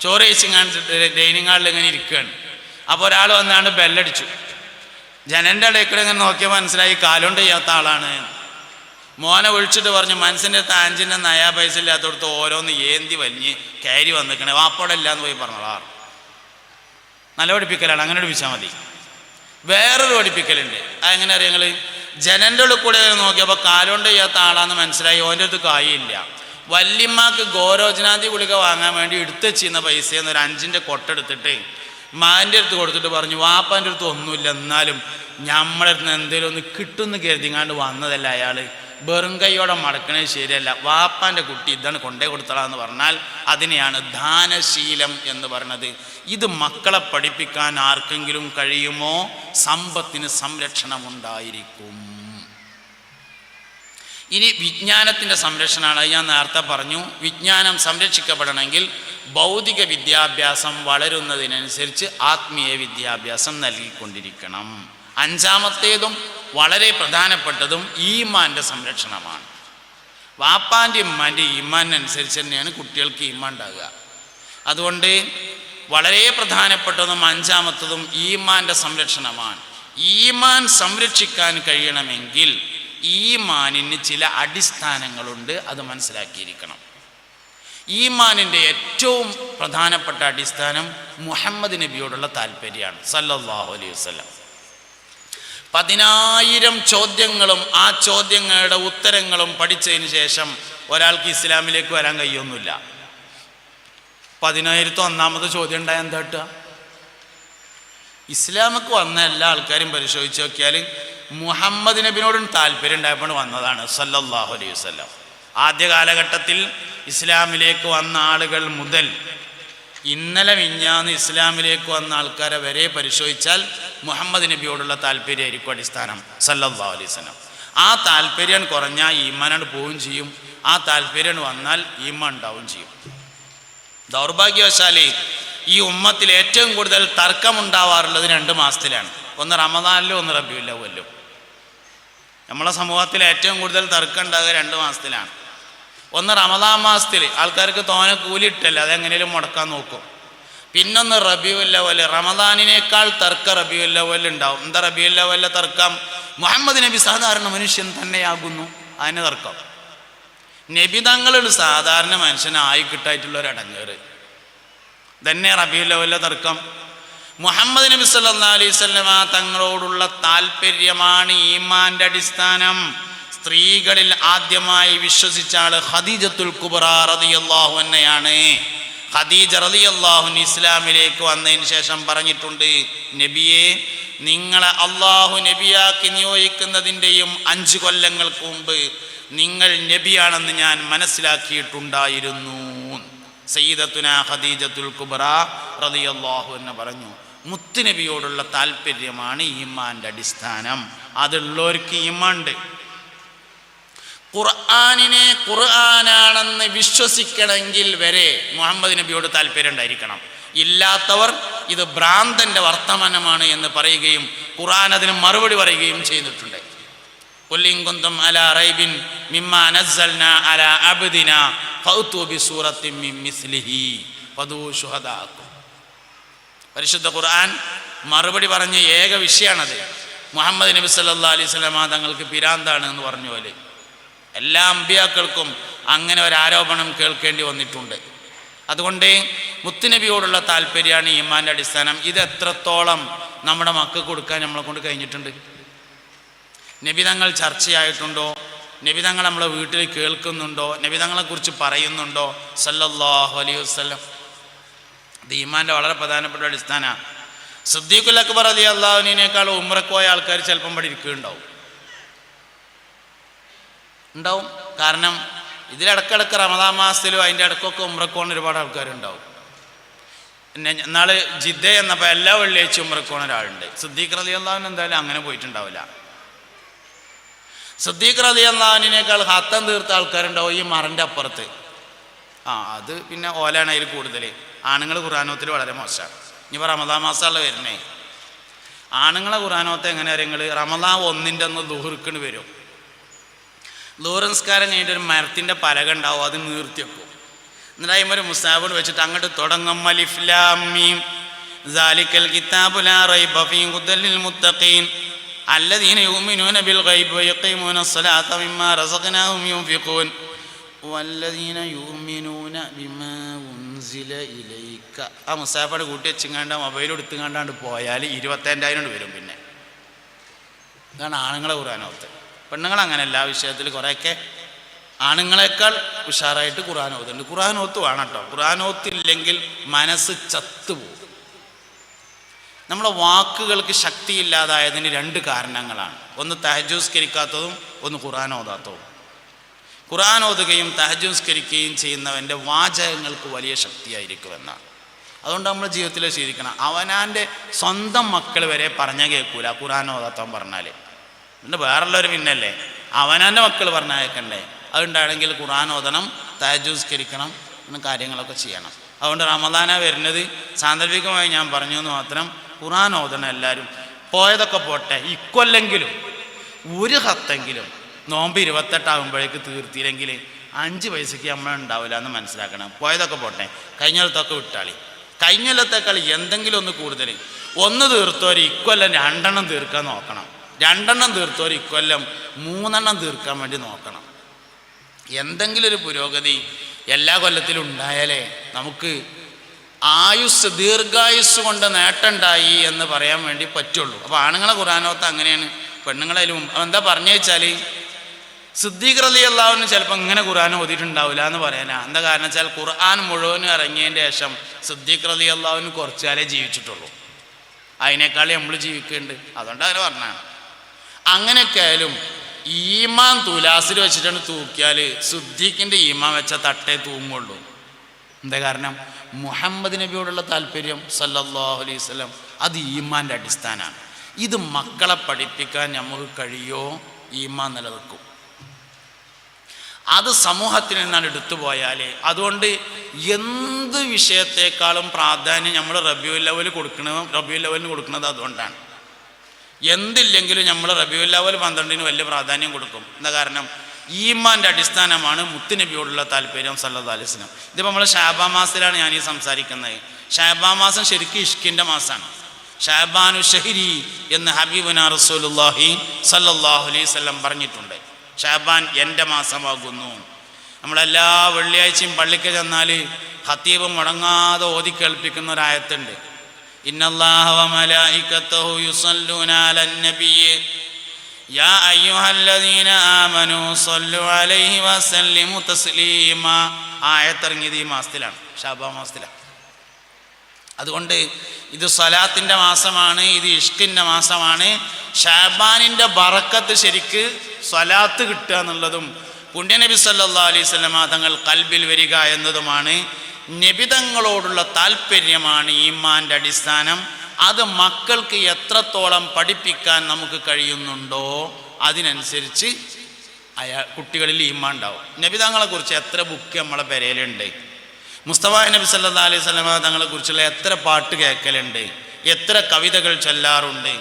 ചോറ് കഴിച്ചിങ്ങാണ്ട് ഡൈനിങ് ഹാളിൽ ഇങ്ങനെ ഇരിക്കുകയാണ്. അപ്പോൾ ഒരാൾ വന്നാണ്ട് ബെല്ലടിച്ചു. ജനന്റെ ഇടയ്ക്കൂടെ ഇങ്ങനെ നോക്കിയാൽ മനസ്സിലായി കാലുകൊണ്ട് ചെയ്യാത്ത ആളാണ്. മോനെ വിളിച്ചിട്ട് പറഞ്ഞു മനസ്സിന്റെ താഞ്ചിന്റെ നയാ പൈസ ഇല്ലാത്തടത്ത് ഓരോന്ന് ഏന്തി വലിഞ്ഞ് കയറി വന്നിക്കണേ. വാപ്പോടല്ല എന്ന് പോയി പറഞ്ഞോളാ നല്ല പഠിപ്പിക്കലാണ് അങ്ങനെ പഠിപ്പിച്ചാൽ മതി. വേറൊരു പഠിപ്പിക്കലുണ്ട്. അതെങ്ങനെ അറിയാം നിങ്ങൾ ജനന്റെ ഉള്ളിൽ കൂടെ നോക്കിയപ്പോൾ കാലുകൊണ്ട് ചെയ്യാത്ത ആളാന്ന് മനസ്സിലായി. ഓന്റെ അടുത്ത് കായില്ല വല്യമ്മക്ക് ഗോരോജനാന്തി ഗുളിക വാങ്ങാൻ വേണ്ടി എടുത്ത് വെച്ചിരുന്ന പൈസയെന്ന് ഒരു അഞ്ചിന്റെ കൊട്ടെടുത്തിട്ട് മാന്റെ അടുത്ത് കൊടുത്തിട്ട് പറഞ്ഞു വാപ്പാന്റെ അടുത്ത് ഒന്നുമില്ല എന്നാലും നമ്മളെ അടുത്ത് എന്തെങ്കിലും ഒന്ന് കിട്ടുമെന്ന് കരുതിങ്ങാണ്ട് വന്നതല്ല അയാൾ വെറും കൈയോടെ മടക്കണേ ശരിയല്ല. വാപ്പാന്റെ കുട്ടി ഇതാണ് കൊണ്ടേ കൊടുത്തളാന്ന് പറഞ്ഞാൽ അതിനെയാണ് ദാനശീലം എന്ന് പറയുന്നത് ഇത് മക്കളെ പഠിപ്പിക്കാൻ ആർക്കെങ്കിലും കഴിയുമോ? സമ്പത്തിന് സംരക്ഷണമുണ്ടായിരിക്കും. ഇനി വിജ്ഞാനത്തിന്റെ സംരക്ഷണമാണ്. ഞാൻ നേരത്തെ പറഞ്ഞു. വിജ്ഞാനം സംരക്ഷിക്കപ്പെടണമെങ്കിൽ ഭൗതിക വിദ്യാഭ്യാസം വളരുന്നതിനനുസരിച്ച് ആത്മീയ വിദ്യാഭ്യാസം നൽകിക്കൊണ്ടിരിക്കണം. അഞ്ചാമത്തേതും വളരെ പ്രധാനപ്പെട്ടതും ഈമാന്റെ സംരക്ഷണമാണ്. വാപ്പാന്റെ ഇമ്മാന്റെ ഈമാനനുസരിച്ച് തന്നെയാണ് കുട്ടികൾക്ക് ഈമ ഉണ്ടാകുക. അതുകൊണ്ട് വളരെ പ്രധാനപ്പെട്ടതും അഞ്ചാമത്തതും ഈമാന്റെ സംരക്ഷണമാണ്. ഈമാൻ സംരക്ഷിക്കാൻ കഴിയണമെങ്കിൽ ഈമാനിന് ചില അടിസ്ഥാനങ്ങളുണ്ട് അത് മനസ്സിലാക്കിയിരിക്കണം. ഈമാനിന്റെ ഏറ്റവും പ്രധാനപ്പെട്ട അടിസ്ഥാനം മുഹമ്മദ് നബിയോടുള്ള താല്പര്യമാണ് സല്ലല്ലാഹു അലൈഹി വസ്ലം പതിനായിരം ചോദ്യങ്ങളും ആ ചോദ്യങ്ങളുടെ ഉത്തരങ്ങളും പഠിച്ചതിന് ശേഷം ഒരാൾക്ക് ഇസ്ലാമിലേക്ക് വരാൻ കഴിയൊന്നുമില്ല. പതിനായിരത്തി ഒന്നാമത് ചോദ്യം ഉണ്ടായ എന്താ ഇസ്ലാമക്ക് വന്ന എല്ലാ ആൾക്കാരും പരിശോധിച്ച് നോക്കിയാൽ മുഹമ്മദ് നബിനോടും താല്പര്യം ഉണ്ടായപ്പോൾ വന്നതാണ് സല്ലല്ലാഹു അലൈഹി വസ്ലം ആദ്യ കാലഘട്ടത്തിൽ ഇസ്ലാമിലേക്ക് വന്ന ആളുകൾ മുതൽ ഇന്നലെ മിഞ്ഞാന്ന് ഇസ്ലാമിലേക്ക് വന്ന ആൾക്കാരെ വരെ പരിശോധിച്ചാൽ മുഹമ്മദ് നബിയോടുള്ള താല്പര്യമായിരിക്കും അടിസ്ഥാനം സല്ലല്ലാഹു അലൈഹി വസ്ലം ആ താല്പര്യം കുറഞ്ഞാൽ ഈമാനാണ് പോവുകയും ചെയ്യും. ആ താല്പര്യം വന്നാൽ ഈമാൻ ഉണ്ടാവുകയും ചെയ്യും. ദൗർഭാഗ്യവശാലേ ഈ ഉമ്മത്തിൽ ഏറ്റവും കൂടുതൽ തർക്കമുണ്ടാവാറുള്ളത് രണ്ട് മാസത്തിലാണ്. ഒന്ന് റമദാനിലും ഒന്ന് റബിയുല്ലവല്ലും നമ്മളെ സമൂഹത്തിൽ ഏറ്റവും കൂടുതൽ തർക്കം ഉണ്ടാകുക രണ്ട് മാസത്തിലാണ്. ഒന്ന് റമദാൻ മാസത്തിൽ ആൾക്കാർക്ക് തോനെ കൂലി ഇട്ടല്ല അതെങ്ങനെയും മുടക്കാൻ നോക്കും. പിന്നൊന്ന് റബിയുല്ലവൽ റമദാനിനേക്കാൾ തർക്ക റബിയുല്ലവൽ ഉണ്ടാവും. എന്താ റബിയുല്ലവല്ല തർക്കം? മുഹമ്മദ് നബി സാധാരണ മനുഷ്യൻ തന്നെയാകുന്നു. അതിന് തർക്കം. നബി തങ്ങളൊരു സാധാരണ മനുഷ്യനായി കിട്ടായിട്ടുള്ള ഒരു അടങ്ങേറ് തന്നെ റബിയുല്ലവല്ല തർക്കം. മുഹമ്മദ് നബി സല്ലാ അലൈഹി സ്വല്ലമ തങ്ങളോടുള്ള താല്പര്യമാണ് ഈമാന്റെ അടിസ്ഥാനം. സ്ത്രീകളിൽ ആദ്യമായി വിശ്വസിച്ച ആൾ ഖദീജത്തുൽ കുബറ റളിയല്ലാഹു അന്നയാണ് ഖദീജ റളിയല്ലാഹു ഇസ്ലാമിലേക്ക് വന്നതിന് ശേഷം പറഞ്ഞിട്ടുണ്ട് നബിയെ നിങ്ങളെ അള്ളാഹു നബിയാക്കി നിയോഗിക്കുന്നതിന്റെയും അഞ്ച് കൊല്ലങ്ങൾക്ക് മുമ്പ് നിങ്ങൾ നബിയാണെന്ന് ഞാൻ മനസ്സിലാക്കിയിട്ടുണ്ടായിരുന്നു. സയ്യിദത്തുന ഖദീജത്തുൽ കുബറ റളിയല്ലാഹു എന്ന് പറഞ്ഞു മുത്തുനബിയോടുള്ള താല്പര്യമാണ് ഈമാന്റെ അടിസ്ഥാനം. അതുള്ളവർക്ക് ഈമാണ്ട്. ഖുർആാനിനെ ഖുർആാനാണെന്ന് വിശ്വസിക്കണമെങ്കിൽ വരെ മുഹമ്മദ് നബിയോട് താല്പര്യം ഉണ്ടായിരിക്കണം. ഇല്ലാത്തവർ ഇത് ഭ്രാന്തന്റെ വർത്തമാനമാണ് എന്ന് പറയുകയും ഖുർആൻ അതിന് മറുപടി പറയുകയും ചെയ്തിട്ടുണ്ട്. കൊല്ലിങ്കുന്തം അല റൈബിൻ അല മിൻ മിസ്ലിഹി പരിശുദ്ധ ഖുർആൻ മറുപടി പറഞ്ഞ ഏക വിഷയമാണത് മുഹമ്മദ് നബി സല്ലാ അലൈഹി സ്വലാമ തങ്ങൾക്ക് പിരാന്താണ് എന്ന് പറഞ്ഞ പോലെ. എല്ലാ അമ്പിയാക്കൾക്കും അങ്ങനെ ഒരു ആരോപണം കേൾക്കേണ്ടി വന്നിട്ടുണ്ട്. അതുകൊണ്ട് മുത്തുനബിയോടുള്ള താല്പര്യമാണ് ഈമാന്റെ അടിസ്ഥാനം. ഇത് എത്രത്തോളം നമ്മുടെ മക്കൾക്ക് കൊടുക്കാൻ നമ്മളെ കൊണ്ട് കഴിഞ്ഞിട്ടുണ്ട്? നബിതങ്ങൾ ചർച്ചയായിട്ടുണ്ടോ? നബിതങ്ങൾ നമ്മളെ വീട്ടിൽ കേൾക്കുന്നുണ്ടോ? നബിതങ്ങളെക്കുറിച്ച് പറയുന്നുണ്ടോ? സല്ലല്ലാഹു അലൈഹി വസ്ലം ഇത് ഈമാന്റെ വളരെ പ്രധാനപ്പെട്ട അടിസ്ഥാനമാണ് സുദ്ദീഖുൽ അക്ബർ അലി അള്ളാഹുവിനേക്കാൾ ഉമ്രക്ക് ആൾക്കാർ ചിലപ്പം ഇവിടെ ഇരിക്കുകയുണ്ടാവും ഉണ്ടാവും. കാരണം ഇതിലിടക്കിടക്ക് റമദാൻ മാസത്തിലും അതിന്റെ ഇടക്കൊക്കെ ഉമ്രക്കോണ ഒരുപാട് ആൾക്കാരുണ്ടാവും. പിന്നെ നാളെ ജിദ്ദ എന്നപ്പോൾ എല്ലാ വെള്ളിയാഴ്ചയും ഉമ്രക്കോണ ഒരാളുണ്ട്. സുദ്ദീഖ് റലി അള്ളാഹുവിന് എന്തായാലും അങ്ങനെ പോയിട്ടുണ്ടാവില്ല. സുദ്ദീഖ് റലി അള്ളാഹുവിനേക്കാൾ ഹത്തം തീർത്ത ആൾക്കാരുണ്ടാവും ഈ മറന്റെ അപ്പുറത്ത്. ആ അത് പിന്നെ ഓലാണ് അതിൽ കൂടുതൽ ആണുങ്ങൾ ഖുറാനോത്തിൽ വളരെ മോശമാണ്. ഇനിയിപ്പോൾ റമദാ മാസമല്ല വരുന്നേ. ആണുങ്ങളെ ഖുറാനോത്ത് എങ്ങനെ നിങ്ങൾ റമദാ ഒന്നിന്റെ ഒന്ന് ദുഹുറുക്കിന് വരും. ദൂരംസ്കാരം കഴിഞ്ഞിട്ട് ഒരു മരത്തിന്റെ പലക ഉണ്ടാവും അത് നീർത്തി വെക്കും. എന്നിട്ട് അതിന് ഒരു മുസ്താബിൾ വെച്ചിട്ട് അങ്ങോട്ട് തുടങ്ങും. മലിഫ്ലാമീം ജാലിക്കൽ കിതാബുലാ റൈബ ഫീ മുത്തഖീൻ. അല്ലദീന യുമിനൂന ബിൽ ഗൈബ് വയഖീമൂന അസ്സലാത്ത മിമ്മാ റസഖ്നാഹും യുൻഫിഖൂൻ. വല്ലദീന യൂമിനൂന بما ഉൻസില اليك ആ മുസാഫയുടെ കൂട്ടി വെച്ചിങ്ങാണ്ട് മൊബൈൽ എടുത്തുങ്ങാണ്ടാണ്ട് പോയാൽ ഇരുപത്തേണ്ടായിരം വരും പിന്നെ. ഇതാണ് ആണുങ്ങളെ ഖുറാനോത്ത് പെണ്ണുങ്ങൾ അങ്ങനെയല്ല ആ വിഷയത്തിൽ കുറേയൊക്കെ ആണുങ്ങളെക്കാൾ ഉഷാറായിട്ട് ഖുറാനോത്തുണ്ട് ഖുറാനോത്ത് വേണം കേട്ടോ ഖുറാനോത്തില്ലെങ്കിൽ മനസ്സ് ചത്തുപോകും നമ്മളെ വാക്കുകൾക്ക് ശക്തിയില്ലാതായതിന് രണ്ട് കാരണങ്ങളാണ്. ഒന്ന് തഹജൂസ്കരിക്കാത്തതും ഒന്ന് ഖുറാനോതാത്തതും ഖുർആൻ ഓതുകയും തഹജുസ്കരിക്കുകയും ചെയ്യുന്നവന്റെ വാചകങ്ങൾക്ക് വലിയ ശക്തിയായിരിക്കുമെന്നാണ്. അതുകൊണ്ട് നമ്മൾ ജീവിതത്തിൽ ശീലിക്കണം. അവനാന്റെ സ്വന്തം മക്കൾ വരെ പറഞ്ഞ കേൾക്കൂല. ഖുർആൻ ഓതാത്തവൻ പറഞ്ഞാൽ. പിന്നെ വേറുള്ളവർ പിന്നല്ലേ? അവനാന്റെ മക്കൾ പറഞ്ഞ കേൾക്കണ്ടേ? അതുണ്ടാണെങ്കിൽ ഖുർആൻ ഓതണം തഹജുസ്കരിക്കണം എന്ന കാര്യങ്ങളൊക്കെ ചെയ്യണം. അതുകൊണ്ട് റമദാന വരുന്നത് സാന്ദർഭികമായി ഞാൻ പറഞ്ഞു എന്ന് മാത്രം ഖുർആൻ ഓതണം എല്ലാവരും. പോയതൊക്കെ പോട്ടെ ഇക്കൊല്ലെങ്കിലും ഒരു ഹത്തെങ്കിലും നോമ്പ് ഇരുപത്തെട്ടാകുമ്പോഴേക്ക് തീർത്തിയില്ലെങ്കിൽ അഞ്ച് പൈസയ്ക്ക് നമ്മൾ ഉണ്ടാവില്ല എന്ന് മനസ്സിലാക്കണം. പോയതൊക്കെ പോട്ടെ. കഴിഞ്ഞാലത്തൊക്കെ വിട്ടാളി. കഴിഞ്ഞൊല്ലത്തേക്കാൾ എന്തെങ്കിലും ഒന്ന് കൂടുതൽ ഒന്ന് തീർത്തോര് ഇക്കൊല്ലം രണ്ടെണ്ണം തീർക്കാൻ നോക്കണം. രണ്ടെണ്ണം തീർത്തോര് ഇക്കൊല്ലം മൂന്നെണ്ണം തീർക്കാൻ വേണ്ടി നോക്കണം. എന്തെങ്കിലും ഒരു പുരോഗതി എല്ലാ കൊല്ലത്തിലും ഉണ്ടായാലേ നമുക്ക് ആയുസ് ദീർഘായുസ് കൊണ്ട് നേട്ടമുണ്ടായി എന്ന് പറയാൻ വേണ്ടി പറ്റുള്ളൂ. അപ്പോൾ ആണുങ്ങളെ ഖുറാനോത്ത് അങ്ങനെയാണ്. പെണ്ണുങ്ങളതിലും എന്താ പറഞ്ഞു വെച്ചാൽ സിദ്ദീഖ് അലി അള്ളാഹുവിന് ചിലപ്പോൾ ഇങ്ങനെ ഖുർആൻ ഓതിയിട്ടുണ്ടാവില്ല എന്ന് പറയാനാ. എന്താ കാരണം വെച്ചാൽ ഖുർആൻ മുഴുവനും ഇറങ്ങിയതിന് ശേഷം സിദ്ദീഖ് അലി അള്ളാഹുവിന് കുറച്ചാലേ ജീവിച്ചിട്ടുള്ളൂ. അതിനേക്കാൾ നമ്മൾ ജീവിക്കുന്നുണ്ട് അതുകൊണ്ട് അങ്ങനെ പറഞ്ഞാണ് അങ്ങനെയൊക്കെ ആയാലും ഈമാൻ തുലാസിൽ വെച്ചിട്ടാണ് തൂക്കിയാൽ സിദ്ദീഖിന്റെ ഈമാൻ വെച്ച തട്ടേ തൂങ്ങുള്ളൂ. എന്താ കാരണം? മുഹമ്മദ് നബിയോടുള്ള താല്പര്യം സല്ലല്ലാഹു അലൈഹി വസല്ലം അത് ഈമാന്റെ അടിസ്ഥാനമാണ് ഇത് മക്കളെ പഠിപ്പിക്കാൻ നമുക്ക് കഴിയോ? ഈമാൻ നിലനിൽക്കും. അത് സമൂഹത്തിൽ നിന്നാണ് എടുത്തു പോയാൽ അതുകൊണ്ട് എന്ത് വിഷയത്തെക്കാളും പ്രാധാന്യം നമ്മൾ റബ്യൂ ലെവൽ കൊടുക്കണത് റബ്യൂ ലെവലിന് കൊടുക്കുന്നത് അതുകൊണ്ടാണ്. എന്തില്ലെങ്കിലും നമ്മൾ റബ്യൂ ലെവൽ പന്ത്രണ്ടിന് വലിയ പ്രാധാന്യം കൊടുക്കും. എന്താ കാരണം? ഈമാന്റെ അടിസ്ഥാനമാണ് മുത്തുനബിയോടുള്ള താല്പര്യം സല്ലല്ലാഹു അലൈഹി വസല്ലം. ഇതിപ്പോൾ നമ്മൾ ഷാബാ മാസത്തിലാണ് ഞാൻ ഈ സംസാരിക്കുന്നത്. ഷാബാ മാസം ശരിക്കും ഇഷ്കിന്റെ മാസമാണ് ഷാബാനു ഷഹിരി എന്ന് ഹബീബുന റസൂലുല്ലാഹി സല്ലല്ലാഹു അലൈഹി വസല്ലം പറഞ്ഞിട്ടുണ്ട്. ഷാബാൻ എന്റെ മാസമാകുന്നു. നമ്മളെല്ലാ വെള്ളിയാഴ്ചയും പള്ളിക്ക് ചെന്നാൽ ഹത്തീബ് മുടങ്ങാതെ ഓതി കേൾപ്പിക്കുന്ന ഒരായത്തുണ്ട് ആയത്തിറങ്ങിയത് ഈ മാസത്തിലാണ് ഷാബാ മാസത്തിലാണ്. അതുകൊണ്ട് ഇത് സലാത്തിന്റെ മാസമാണ് ഇത് ഇഷ്കിന്റെ മാസമാണ്. ഷാബാനിന്റെ ബറക്കത്ത് ശരിക്ക് സ്വലാത്ത് കിട്ടുക എന്നുള്ളതും പുണ്യനബി സല്ലാ അലൈഹി സ്വലമ തങ്ങൾ കൽബിൽ വരിക എന്നതുമാണ്. നിബിതങ്ങളോടുള്ള താല്പര്യമാണ് ഈമാന്റെ അടിസ്ഥാനം. അത് മക്കൾക്ക് എത്രത്തോളം പഠിപ്പിക്കാൻ നമുക്ക് കഴിയുന്നുണ്ടോ അതിനനുസരിച്ച് അയാൾ കുട്ടികളിൽ ഈമാൻ ഉണ്ടാവും. നബിതങ്ങളെ കുറിച്ച് എത്ര ബുക്ക് നമ്മളെ പെരയിലുണ്ട് മുസ്തഫ നബി സല്ലാ അലൈഹി സ്വലമ തങ്ങളെ കുറിച്ചുള്ള എത്ര പാട്ട് കേൾക്കലുണ്ട് എത്ര കവിതകൾ ചൊല്ലാറുണ്ട്.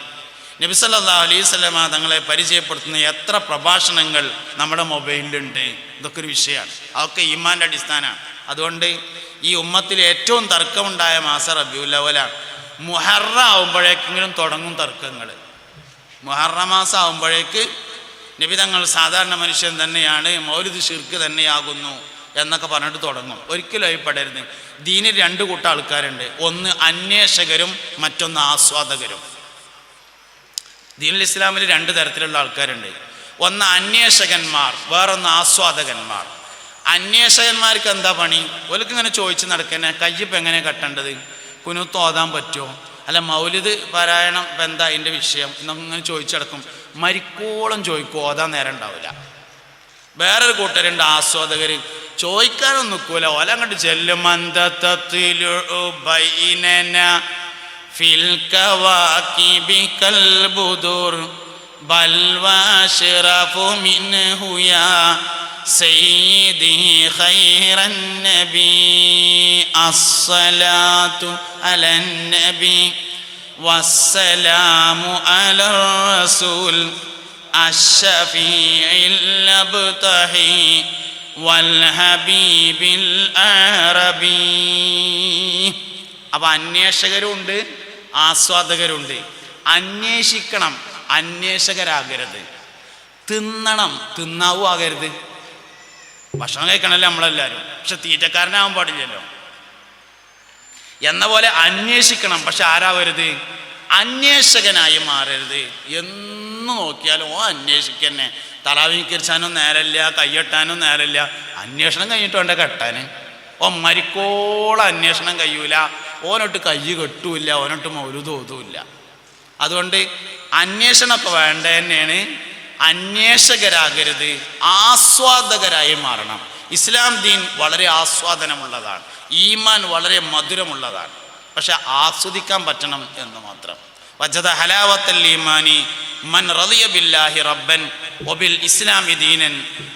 നബി സല്ലാ അലൈഹി സ്വലമ തങ്ങളെ പരിചയപ്പെടുത്തുന്ന എത്ര പ്രഭാഷണങ്ങൾ നമ്മുടെ മൊബൈലിലുണ്ട്. ഇതൊക്കെ ഒരു വിഷയമാണ്. അതൊക്കെ ഈമാന്റെ അടിസ്ഥാനമാണ്. അതുകൊണ്ട് ഈ ഉമ്മത്തിൽ ഏറ്റവും തർക്കമുണ്ടായ മാസം റബിയുല്ലവലാണ് മുഹറ ആവുമ്പോഴേക്കെങ്കിലും തുടങ്ങും തർക്കങ്ങൾ. മുഹറ മാസം ആവുമ്പോഴേക്ക് നബി തങ്ങൾ സാധാരണ മനുഷ്യൻ തന്നെയാണ് മൗലിദ് ഷിർക്ക് തന്നെയാകുന്നു. എന്നൊക്കെ പറഞ്ഞിട്ട് തുടങ്ങും. ഒരിക്കലും അയപ്പെടരുത് ദീനിൽ രണ്ട് കൂട്ടം ആൾക്കാരുണ്ട്. ഒന്ന് അന്വേഷകരും മറ്റൊന്ന് ആസ്വാദകരും. ദീനുൽ ഇസ്ലാമിൽ രണ്ട് തരത്തിലുള്ള ആൾക്കാരുണ്ട്. ഒന്ന് അന്വേഷകന്മാർ വേറൊന്ന് ആസ്വാദകന്മാർ. അന്വേഷകന്മാർക്ക് എന്താ പണി? ഓർക്ക് ഇങ്ങനെ ചോദിച്ച് നടക്കന്നെ. കയ്യപ്പ് എങ്ങനെ കെട്ടേണ്ടത്? കുനുത്ത് ഓതാൻ പറ്റുമോ? അല്ല മൗലിത് പാരായണം ഇപ്പം എന്താ അതിന്റെ വിഷയം? എന്നൊക്കെ ഇങ്ങനെ ചോദിച്ചടക്കും മരിക്കോളം ചോദിക്കും. ഓതാൻ നേരം ഉണ്ടാവില്ല. വേറൊരു കൂട്ടരുണ്ട് ആസ്വാദകർ ചോദിക്കാനൊന്നും നിൽക്കൂല. ഓല അങ്ങോട്ട് ചെല്ലും കവാകിബി കൽബുദുർ ബൽ വൽഹബീബിൽ അറബി അപ്പൊ അന്വേഷകരുണ്ട് ആസ്വാദകരുണ്ട്. അന്വേഷിക്കണം അന്വേഷകരാകരുത്. തിന്നണം തിന്നാവൂ ആകരുത് ഭക്ഷണം കഴിക്കണമല്ലോ നമ്മളെല്ലാവരും പക്ഷെ തീറ്റക്കാരനാവാൻ പാടില്ലല്ലോ. എന്ന പോലെ അന്വേഷിക്കണം പക്ഷെ ആരാവരുത്? അന്വേഷകനായി മാറരുത്. എന്ന് നോക്കിയാലും ഓ അന്വേഷിക്കന്നെ തലാവിക്കരിച്ചാനും നേരമില്ല കയ്യെട്ടാനും നേരമില്ല അന്വേഷണം കഴിഞ്ഞിട്ട് വേണ്ട കെട്ടാൻ ഓ മരിക്കോളം അന്വേഷണം കഴിയൂല. ഓനൊട്ട് കൈ കെട്ടൂല ഓനൊട്ട് മൗലു തോതൂല്ല. അതുകൊണ്ട് അന്വേഷണമൊക്കെ വേണ്ട തന്നെയാണ്. അന്വേഷകരാകരുത് ആസ്വാദകരായി മാറണം. ഇസ്ലാം ദീൻ വളരെ ആസ്വാദനമുള്ളതാണ്. ഈമാൻ വളരെ മധുരമുള്ളതാണ്. പക്ഷെ ആസ്വദിക്കാൻ പറ്റണം എന്ന് മാത്രം. വജദ ഹലാവത്തൽ ഈമാനി മൻ റളിയ ബില്ലാഹി റബ്ബൻ വബിൽ ഇസ്ലാമി ദീനൻ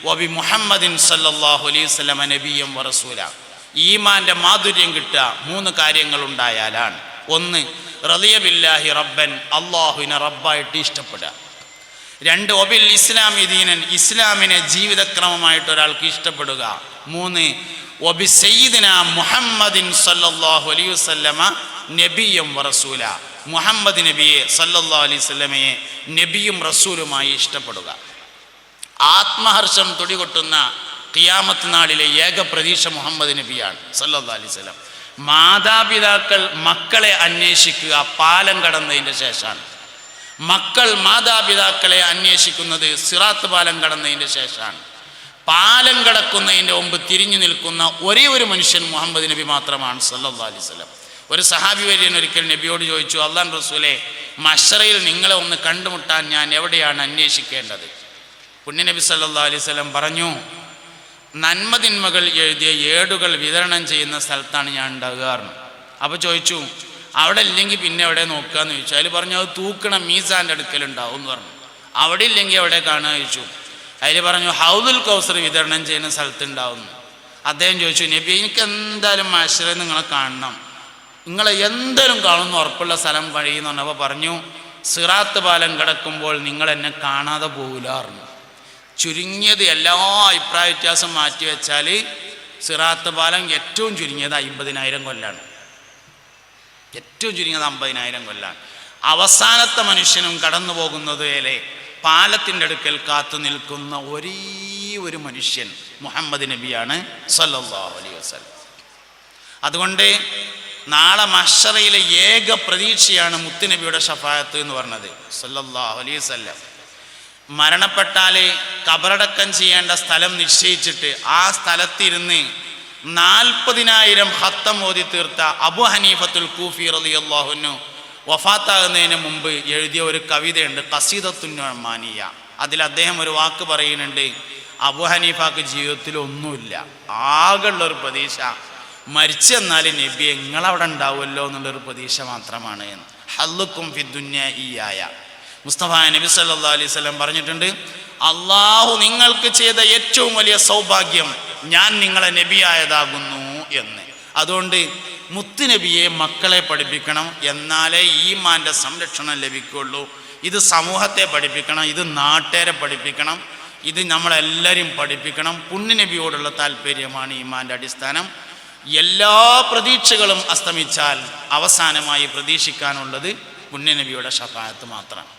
വബി മുഹമ്മദിൻ സല്ലല്ലാഹു അലൈഹി വസല്ലമ നബിയും വറസൂല ഈമാന്റെ മാധുര്യം കിട്ടുക മൂന്ന് കാര്യങ്ങൾ ഉണ്ടായാലാണ് ഒന്ന് റളിയ ബില്ലാഹി റബ്ബൻ അള്ളാഹുവിനെ റബ്ബായിട്ട് ഇഷ്ടപ്പെടുക. രണ്ട് ഒബിൽ ഇസ്ലാമി ദീനൻ ഇസ്ലാമിനെ ജീവിതക്രമമായിട്ട് ഒരാൾക്ക് ഇഷ്ടപ്പെടുക. മൂന്ന് ഒബി സയ്യിദിന മുഹമ്മദിൻ സല്ലല്ലാഹു അലൈഹി വസല്ലമ നബിയും റസൂല. മുഹമ്മദ് നബിയെ സല്ലല്ലാ അലൈഹി സ്വലമയെ നബിയും റസൂലുമായി ഇഷ്ടപ്പെടുക. ആത്മഹർഷം തുടികൊട്ടുന്ന കിയാമത്ത് നാളിലെ ഏക പ്രതീക്ഷ മുഹമ്മദ് നബിയാണ് സല്ലാ അലൈഹി സ്വലം മാതാപിതാക്കൾ മക്കളെ അന്വേഷിക്കുക പാലം കടന്നതിന്റെ ശേഷമാണ്. മക്കൾ മാതാപിതാക്കളെ അന്വേഷിക്കുന്നത് സിറാത്ത് പാലം കടന്നതിന്റെ ശേഷമാണ്. പാലം കടക്കുന്നതിന്റെ മുമ്പ് തിരിഞ്ഞു നിൽക്കുന്ന ഒരേ ഒരു മനുഷ്യൻ മുഹമ്മദ് നബി മാത്രമാണ് സല്ലാ അലൈഹി വസല്ലം. ഒരു സഹാബി വര്യൻ ഒരിക്കൽ നബിയോട് ചോദിച്ചു അള്ളാൻ റസൂലെ മഷറയിൽ നിങ്ങളെ ഒന്ന് കണ്ടുമുട്ടാൻ ഞാൻ എവിടെയാണ് അന്വേഷിക്കേണ്ടത്? പുണ്യനബി സല്ലാ അലൈഹി വസല്ലം പറഞ്ഞു നന്മതിന്മകൾ എഴുതിയ ഏടുകൾ വിതരണം ചെയ്യുന്ന സ്ഥലത്താണ് ഞാൻ ഉണ്ടാകാറുണ്ട് അപ്പോൾ ചോദിച്ചു അവിടെ ഇല്ലെങ്കിൽ പിന്നെ എവിടെ നോക്കുക? എന്ന് ചോദിച്ചു. അതിൽ പറഞ്ഞു അത് തൂക്കണം മീസാന്റെ അടുക്കലുണ്ടാവും എന്ന് പറഞ്ഞു. അവിടെ ഇല്ലെങ്കിൽ എവിടെ കാണുക? ചോദിച്ചു. അതിൽ പറഞ്ഞു ഹൗദുൽ കൗസർ വിതരണം ചെയ്യുന്ന സ്ഥലത്തുണ്ടാവുന്നു അദ്ദേഹം ചോദിച്ചു നബി എനിക്ക് എന്തായാലും മാഷറെ നിങ്ങളെ കാണണം. നിങ്ങളെ എന്തേലും കാണുന്നു ഉറപ്പുള്ള സ്ഥലം കഴിയുന്നു പറഞ്ഞപ്പോൾ പറഞ്ഞു സിറാത്ത് പാലം കിടക്കുമ്പോൾ നിങ്ങൾ എന്നെ കാണാതെ പോകില്ലാറുണ്ട് ചുരുങ്ങിയത് എല്ലാ അഭിപ്രായ വ്യത്യാസം മാറ്റി വെച്ചാൽ സിറാത്ത് പാലം ഏറ്റവും ചുരുങ്ങിയത് അമ്പതിനായിരം കൊല്ലാണ്. ഏറ്റവും ചുരുങ്ങിയത് അമ്പതിനായിരം കൊല്ലാണ്. അവസാനത്തെ മനുഷ്യനും കടന്നു പോകുന്നത് വരെ പാലത്തിന്റെ അടുക്കൽ കാത്തു നിൽക്കുന്ന ഒരേ ഒരു മനുഷ്യൻ മുഹമ്മദ് നബിയാണ് സല്ലല്ലാഹു അലൈഹി വസല്ലം. അതുകൊണ്ട് നാളെ മഷറയിലെ ഏക പ്രതീക്ഷയാണ് മുത്തുനബിയുടെ ഷഫായത്ത് എന്ന് പറഞ്ഞത്. സല്ലല്ലാഹു മരണപ്പെട്ടാൽ കബറടക്കം ചെയ്യേണ്ട സ്ഥലം നിശ്ചയിച്ചിട്ട് ആ സ്ഥലത്തിരുന്ന് നാൽപ്പതിനായിരം ഹത്തം ഓതി തീർത്ത അബു ഹനീഫത്തുൽ കൂഫി റളിയല്ലാഹുനു വഫാത്താകുന്നതിന് മുമ്പ് എഴുതിയ ഒരു കവിതയുണ്ട് കസീദത്തുന്നമാനിയ അതിൽ അദ്ദേഹം ഒരു വാക്ക് പറയുന്നുണ്ട് അബു ഹനീഫാക്ക് ജീവിതത്തിൽ ഒന്നുമില്ല ആകെയുള്ള ഒരു പ്രതീക്ഷ മരിച്ചെന്നാൽ നബി നിങ്ങളവിടെ ഉണ്ടാവുമല്ലോ എന്നുള്ളൊരു പ്രതീക്ഷ മാത്രമാണ് എന്ന്. ഹല്ലുക്കും ഫിദ്ദുന്യ ഈ ആയ മുസ്തഫ നബി സല്ലാ അലൈഹി സ്വലം പറഞ്ഞിട്ടുണ്ട് അള്ളാഹു നിങ്ങൾക്ക് ചെയ്ത ഏറ്റവും വലിയ സൗഭാഗ്യം ഞാൻ നിങ്ങളെ നബിയായതാകുന്നു എന്ന്. അതുകൊണ്ട് മുത്തുനബിയെ മക്കളെ പഠിപ്പിക്കണം എന്നാലേ ഈമാന്റെ സംരക്ഷണം ലഭിക്കുള്ളൂ. ഇത് സമൂഹത്തെ പഠിപ്പിക്കണം ഇത് നാട്ടുകാരെ പഠിപ്പിക്കണം ഇത് നമ്മളെല്ലാവരും പഠിപ്പിക്കണം. പുണ്യനബിയോടുള്ള താല്പര്യമാണ് ഈമാന്റെ അടിസ്ഥാനം. എല്ലാ പ്രതീക്ഷകളും അസ്തമിച്ചാൽ അവസാനമായി പ്രതീക്ഷിക്കാനുള്ളത് പുണ്യനബിയുടെ ഷഫായത്ത് മാത്രം.